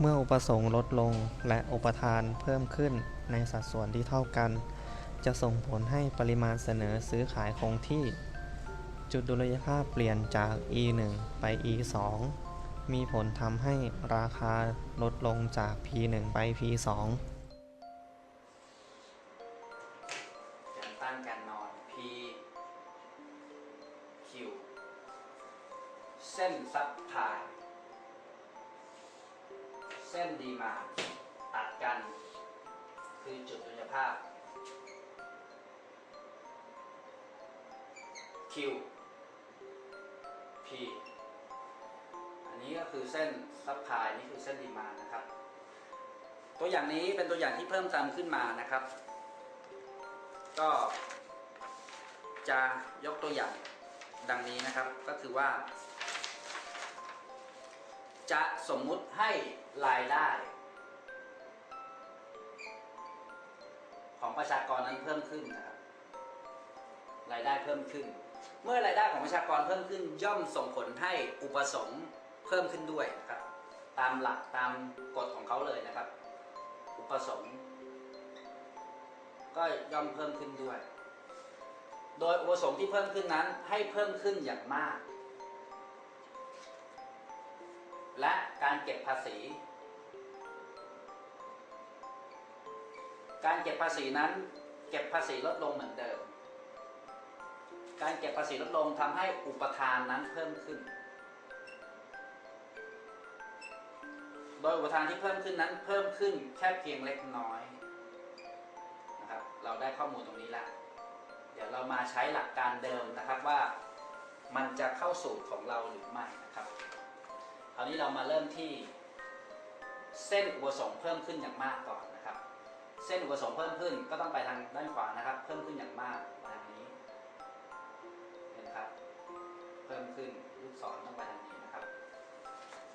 เมื่ออุปสงค์ลดลงและอุปทานเพิ่มขึ้นในสัดส่วนที่เท่ากัน จะส่งผลให้ปริมาณเสนอซื้อขายคงที่ จุดดุลยภาพเปลี่ยนจาก E 1 ไป E 2 มีผลทำให้ราคาลดลงจาก P 1 ไป P 2แกนตั้งแกนนอน P Q เส้นซับพลาย ส้นดีมาตัดกัน คือจุดดุลยภาพ Q P อันนี้ก็คือเส้นซับพลายนี่คือเส้นดีมานะครับ ตัวอย่างนี้เป็นตัวอย่างที่เพิ่มเติมขึ้นมานะครับ ก็จะยกตัวอย่างดังนี้นะครับก็คือว่า จะสมมุติให้รายได้ ของประชากรนั้นเพิ่มขึ้นนะครับรายได้เพิ่มขึ้น เมื่อรายได้ของประชากรเพิ่มขึ้นย่อมส่งผลให้อุปสงค์เพิ่มขึ้นด้วยนะครับ ตามหลักตามกฎของเขาเลยนะครับ อุปสงค์ก็ย่อมเพิ่มขึ้นด้วย โดยอุปสงค์ที่เพิ่มขึ้นนั้นให้เพิ่มขึ้นอย่างมาก และการเก็บภาษี การเก็บภาษีนั้น เก็บภาษีลดลงเหมือนเดิม การเก็บภาษีลดลงทำให้อุปทานนั้นเพิ่มขึ้น โดยอุปทานที่เพิ่มขึ้นนั้นเพิ่มขึ้นแค่เพียงเล็กน้อยนะครับ เราได้ข้อมูลตรงนี้แล้วเดี๋ยวเรามาใช้หลักการเดิมนะครับว่ามันจะเข้าสู่ของเราหรือไม่นะครับ คราวนี้เรามาเริ่มที่เส้นอุปสงค์เพิ่มขึ้นอย่างมากก่อนนะครับ เส้นอุปสงค์เพิ่มขึ้นก็ต้องไปทางด้านขวานะครับ เพิ่มขึ้นอย่างมากทางนี้เห็นครับ เพิ่มขึ้นลูกศรต้องไปทางนี้นะครับ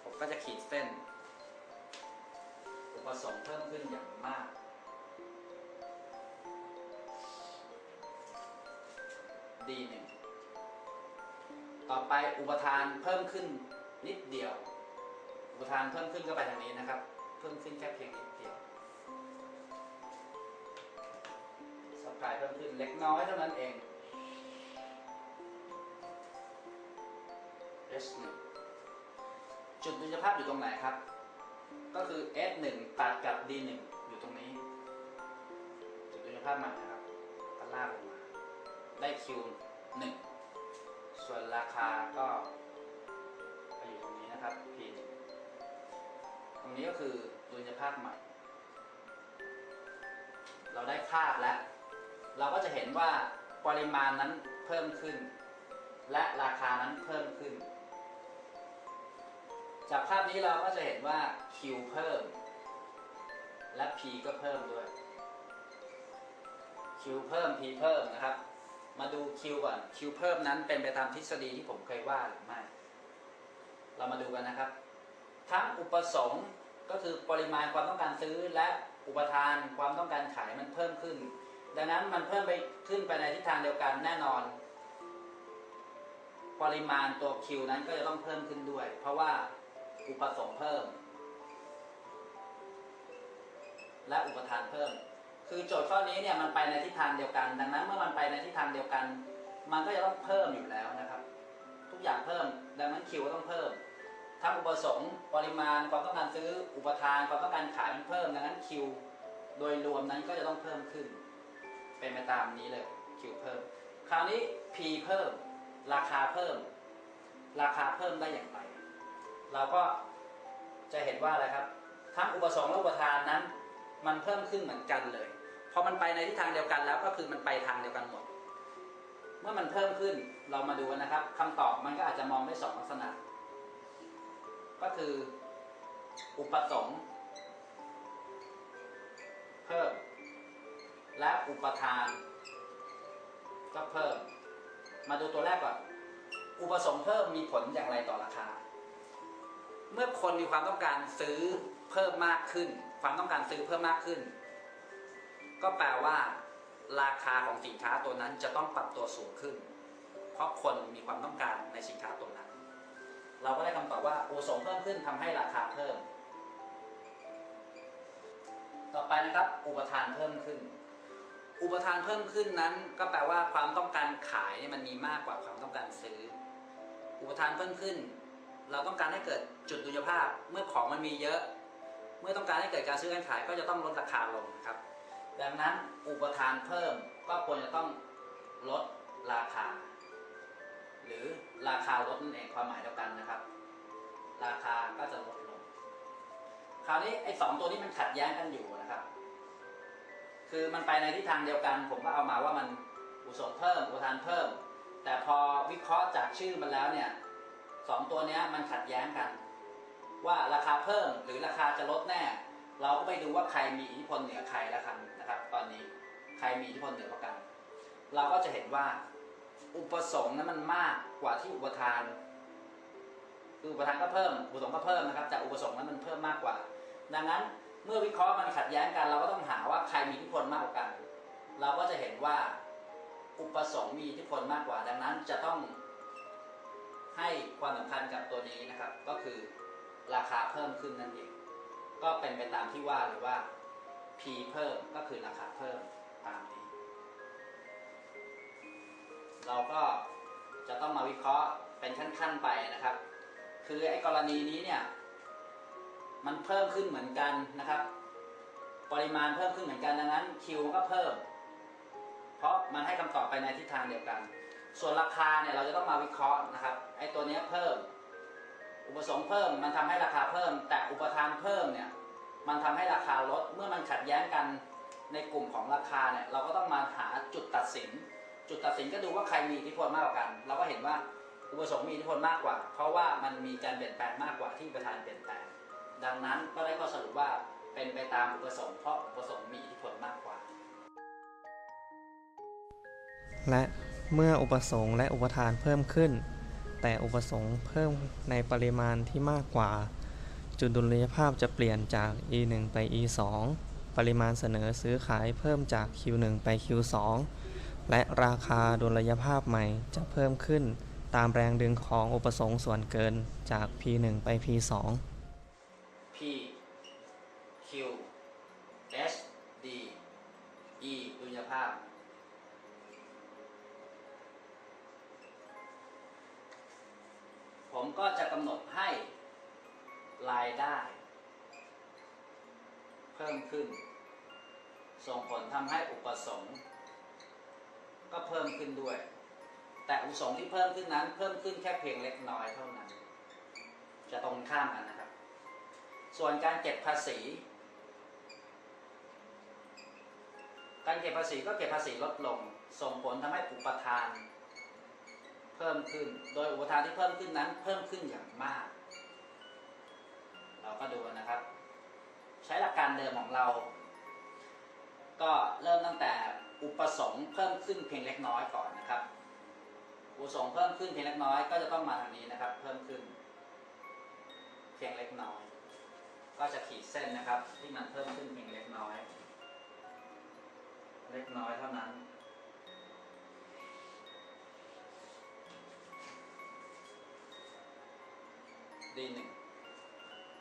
ผมก็จะขีดเส้น อุปสงค์เพิ่มขึ้นอย่างมาก D หนึ่งต่อไปอุปทานเพิ่มขึ้นนิดเดียว อุปทานเพิ่มขึ้นก็ไปทางนี้นะครับ เพิ่มขึ้นแค่เพียงนิดเดียวสปายเพิ่มขึ้นเล็กน้อยเท่านั้นเอง S หนึ่งจุดดุลยภาพอยู่ตรงไหนครับ ก็คือ S หนึ่งตัดกับ D หนึ่งอยู่ตรงนี้ จุดดุลยภาพใหม่นะครับก็ลากลงมา ได้ Q หนึ่งส่วนราคาก็ไปอยู่ตรงนี้นะครับ P นี้ก็คือดุลยภาพใหม่ เราได้คาดแล้ว เราก็จะเห็นว่าปริมาณนั้นเพิ่มขึ้น และราคานั้นเพิ่มขึ้น จากภาพนี้เราก็จะเห็นว่า Q เพิ่ม และ P ก็เพิ่มด้วย Q เพิ่ม P เพิ่มนะครับ มาดู Q ก่อน Q เพิ่มนั้นเป็นไปตามทฤษฎีที่ผมเคยว่าหรือไม่ เรามาดูกันนะครับ ทั้งอุปสงค์ ก็คือปริมาณความต้องการซื้อและอุปทานความต้องการขายมันเพิ่มขึ้น ดังนั้นมันเพิ่มไปขึ้นไปในทิศทางเดียวกันแน่นอน ปริมาณตัว Q นั้นก็จะต้องเพิ่มขึ้นด้วย เพราะว่าอุปสงค์เพิ่ม และอุปทานเพิ่ม คือโจทย์ข้อนี้เนี่ยมันไปในทิศทางเดียวกัน ดังนั้นเมื่อมันไปในทิศทางเดียวกัน มันก็จะต้องเพิ่มอยู่แล้วนะครับ ทุกอย่างเพิ่ม ดังนั้นคิวก็ต้องเพิ่ม ทั้งอุปสงค์ปริมาณความต้องการซื้ออุปทานความต้องการขายมันเพิ่มดังนั้นคิวโดยรวมนั้นก็จะต้องเพิ่มขึ้น เป็นไปตามนี้เลยคิวเพิ่ม คราวนี้ P เพิ่ม ราคาเพิ่ม ราคาเพิ่มได้อย่างไรเราก็จะเห็นว่าอะไรครับ ทั้งอุปสงค์และอุปทานนั้น มันเพิ่มขึ้นเหมือนกันเลยพอมันไปในทิศทางเดียวกันแล้วก็คือมันไปทางเดียวกันหมด เมื่อมันเพิ่มขึ้นเรามาดูนนะครับคำตอบมันก็อาจจะมองได้สองลักษณะ ก็คืออุปสงค์เพิ่ม และอุปทาน ก็เพิ่ม มาดูตัวแรกก่อน อุปสงค์เพิ่มมีผลอย่างไรต่อราคา เมื่อคนมีความต้องการซื้อเพิ่มมากขึ้น ความต้องการซื้อเพิ่มมากขึ้น ก็แปลว่า ราคาของสินค้าตัวนั้นจะต้องปรับตัวสูงขึ้น เพราะคนมีความต้องการในสินค้าตัวนั้น เราก็ได้คำตอบว่าอุปสงค์เพิ่มขึ้นทำให้ราคาเพิ่ม ต่อไปนะครับ อุปทานเพิ่มขึ้น อุปทานเพิ่มขึ้นนั้น ก็แปลว่าความต้องการขายเนี่ยมันมีมากกว่าความต้องการซื้อ อุปทานเพิ่มขึ้น เราต้องการให้เกิดจุดดุลยภาพ เมื่อของมันมีเยอะ เมื่อต้องการให้เกิดการซื้อการขายก็จะต้องลดราคาลงนะครับ ดังนั้นอุปทานเพิ่มก็ควรจะต้องลดราคา หรือราคาลดนั่นเองความหมายเดียวกันนะครับ ราคาก็จะลดลง คราวนี้ไอ้สองตัวนี้มันขัดแย้งกันอยู่นะครับ คือมันไปในทิศทางเดียวกัน ผมก็เอามาว่ามันอุปสงค์เพิ่มอุปทานเพิ่ม แต่พอวิเคราะห์จากชื่อมันแล้วเนี่ยสองตัวนี้มันขัดแย้งกัน ว่าราคาเพิ่มหรือราคาจะลดแน่ เราก็ไปดูว่าใครมีอิทธิพลเหนือใครแล้วกันนะครับ ตอนนี้ใครมีอิทธิพลเหนือกว่ากัน เราก็จะเห็นว่า อุปสงค์นั้นมันมากกว่าที่อุปทาน คืออุปทานก็เพิ่มอุปสงค์ก็เพิ่มนะครับแต่อุปสงค์นั้นมันเพิ่มมากกว่า ดังนั้นเมื่อวิเคราะห์มันขัดแย้งกัน เราก็ต้องหาว่าใครมีอิทธิพลมากกว่ากัน เราก็จะเห็นว่าอุปสงค์มีอิทธิพลมากกว่า ดังนั้นจะต้องให้ความสำคัญกับตัวนี้นะครับ ก็คือราคาเพิ่มขึ้นนั่นเองก็เป็นไปตามที่ว่าเลยว่า P เพิ่มก็คือราคาเพิ่มตามนี้ เราก็จะต้องมาวิเคราะห์เป็นขั้นๆไปนะครับ คือไอ้กรณีนี้เนี่ย มันเพิ่มขึ้นเหมือนกันนะครับ ปริมาณเพิ่มขึ้นเหมือนกันดังนั้นคิวก็เพิ่ม เพราะมันให้คำตอบไปในทิศทางเดียวกัน ส่วนราคาเนี่ยเราจะต้องมาวิเคราะห์นะครับ ไอ้ตัวเนี้ยเพิ่ม อุปสงค์เพิ่มมันทำให้ราคาเพิ่ม แต่อุปทานเพิ่มเนี่ยมันทำให้ราคาลดเมื่อมันขัดแย้งกันในกลุ่มของราคาเนี่ยเราก็ต้องมาหาจุดตัดสิน จุดตัดสินก็ดูว่าใครมีอิทธิพลมากกว่ากัน เราก็เห็นว่าอุปสงค์มีอิทธิพลมากกว่า เพราะว่ามันมีการเปลี่ยนแปลงมากกว่าที่อุปทานเปลี่ยนแปลง ดังนั้นก็ได้ข้อสรุปว่าเป็นไปตามอุปสงค์เพราะอุปสงค์มีอิทธิพลมากกว่า และเมื่ออุปสงค์และอุปทานเพิ่มขึ้น แต่อุปสงค์เพิ่มในปริมาณที่มากกว่า จุดดุลยภาพจะเปลี่ยนจาก e 1ไป e 2ปริมาณเสนอซื้อขายเพิ่มจาก q 1ไป q 2 และราคาดุลยภาพใหม่จะเพิ่มขึ้นตามแรงดึงของอุปสงค์ส่วนเกินจาก p 1 ไป p 2 P Q S D E ดุลยภาพ ผมก็จะกำหนดให้รายได้ เพิ่มขึ้น ส่งผลทำให้อุปสงค์ ก็เพิ่มขึ้นด้วย แต่อุปสงค์ที่เพิ่มขึ้นนั้น เพิ่มขึ้นแค่เพียงเล็กน้อยเท่านั้น จะตรงข้ามกันนะครับ ส่วนการเก็บภาษี การเก็บภาษีก็เก็บภาษีลดลง ส่งผลทำให้อุปทาน เพิ่มขึ้น โดยอุปทานที่เพิ่มขึ้นนั้น เพิ่มขึ้นอย่างมาก เราก็ดูนะครับ ใช้หลักการเดิมของเรา ก็เริ่มตั้งแต่ อุปสงค์เพิ่มขึ้นเพียงเล็กน้อยก่อนนะครับ อุปสงค์เพิ่มขึ้นเพียงเล็กน้อยก็จะต้องมาทางนี้นะครับ เพิ่มขึ้น เพียงเล็กน้อย ก็จะขีดเส้นนะครับ ที่มันเพิ่มขึ้นเพียงเล็กน้อย เล็กน้อยเท่านั้นดีหนึ่ง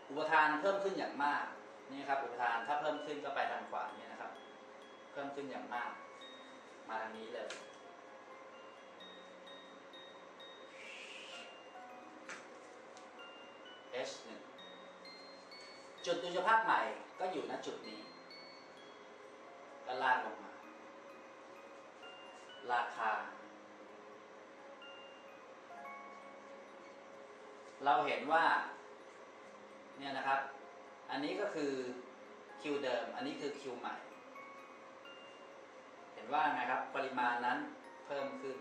อุปทานเพิ่มขึ้นอย่างมากนี่ครับอุปทานถ้าเพิ่มขึ้นก็ไปทางขวาเนี่ยนะครับ เพิ่มขึ้นอย่างมาก มาทางนี้เลย H หนึ่งจุดดุลยภาพใหม่ก็อยู่ณจุดนี้ก็ลากลงมา ราคา เราเห็นว่า เนี่ยนะครับ อันนี้ก็คือคิวเดิม อันนี้คือคิวใหม่ ว่าไงครับปริมาณนั้นเพิ่มขึ้น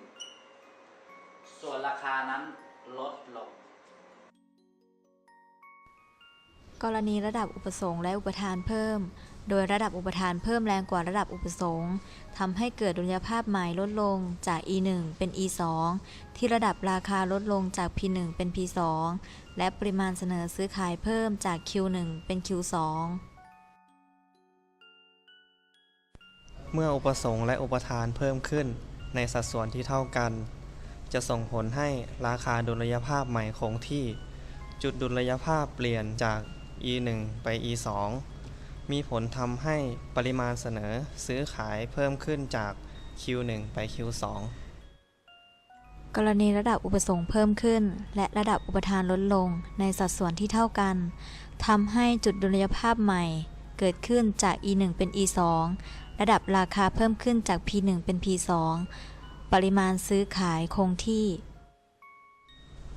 ส่วนราคานั้นลดลง กรณีระดับอุปสงค์และอุปทานเพิ่ม โดยระดับอุปทานเพิ่มแรงกว่าระดับอุปสงค์ทำให้เกิดดุลยภาพใหม่ลดลงจาก E1 เป็น E2 ที่ระดับราคาลดลงจาก P1 เป็น P2 และปริมาณเสนอซื้อขายเพิ่มจาก Q1 เป็น Q2 เมื่ออุปสงค์และอุปทานเพิ่มขึ้น ในสัดส่วนที่เท่ากัน จะส่งผลให้ราคาดุลยภาพใหม่คงที่ จุดดุลยภาพเปลี่ยนจาก e 1 ไป e 2 มีผลทำให้ปริมาณเสนอซื้อขายเพิ่มขึ้นจาก Q1 ไป Q2 กรณีระดับอุปสงค์เพิ่มขึ้น และระดับอุปทานลดลงในสัดส่วนที่เท่ากันทำให้จุดดุลยภาพใหม่เกิดขึ้นจาก E1 เป็น E2 ระดับราคาเพิ่มขึ้นจาก P1 เป็น P2 ปริมาณซื้อขายคงที่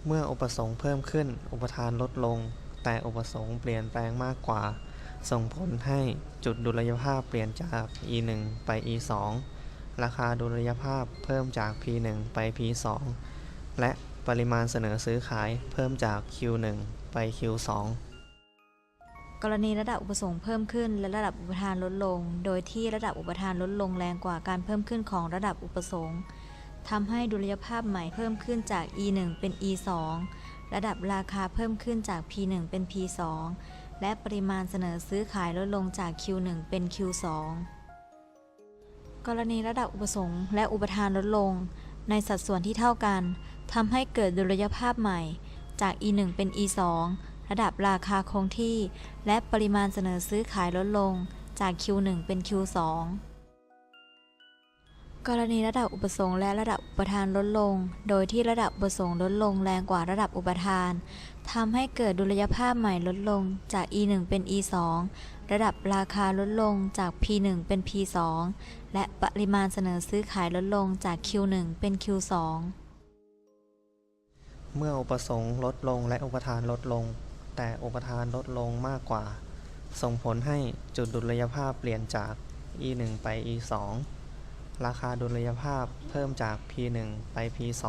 เมื่ออุปสงค์เพิ่มขึ้น อุปทานลดลง แต่อุปสงค์เปลี่ยนแปลงมากกว่า ส่งผลให้จุดดุลยภาพเปลี่ยนจาก E1 ไป E2 ราคาดุลยภาพเพิ่มจาก P1 ไป P2 และปริมาณเสนอซื้อขายเพิ่มจาก Q1 ไป Q2 กรณีระดับอุปสงค์เพิ่มขึ้นและระดับอุปทานลดลง โดยที่ระดับอุปทานลดลงแรงกว่าการเพิ่มขึ้นของระดับอุปสงค์ทำให้ดุลยภาพใหม่เพิ่มขึ้นจาก E1 เป็น E2 ระดับราคาเพิ่มขึ้นจาก P1 เป็น P2 และปริมาณเสนอซื้อขายลดลงจาก Q1 เป็น Q2 กรณีระดับอุปสงค์และอุปทานลดลง ในสัดส่วนที่เท่ากันทำให้เกิดดุลยภาพใหม่จาก E1 เป็น E2 ระดับราคาคงที่ และปริมาณเสนอซื้อขายลดลงจาก Q1 เป็น Q2 กรณีระดับอุปสงค์และระดับอุปทานลดลง โดยที่ระดับอุปสงค์ลดลงแรงกว่าระดับอุปทานทำให้เกิดดุลยภาพใหม่ลดลงจาก E1 เป็น E2 ระดับราคาลดลงจาก P1 เป็น P2 และปริมาณเสนอซื้อขายลดลงจาก Q1 เป็น Q2 เมื่ออุปสงค์ลดลงและอุปทานลดลง แต่อุปทานลดลงมากกว่า ส่งผลให้จุดดุลยภาพเปลี่ยนจาก E1 ไป E2 ราคาดุลยภาพเพิ่มจาก P1 ไป P2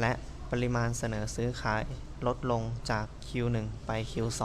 และปริมาณเสนอซื้อขายลดลงจาก Q1 ไป Q2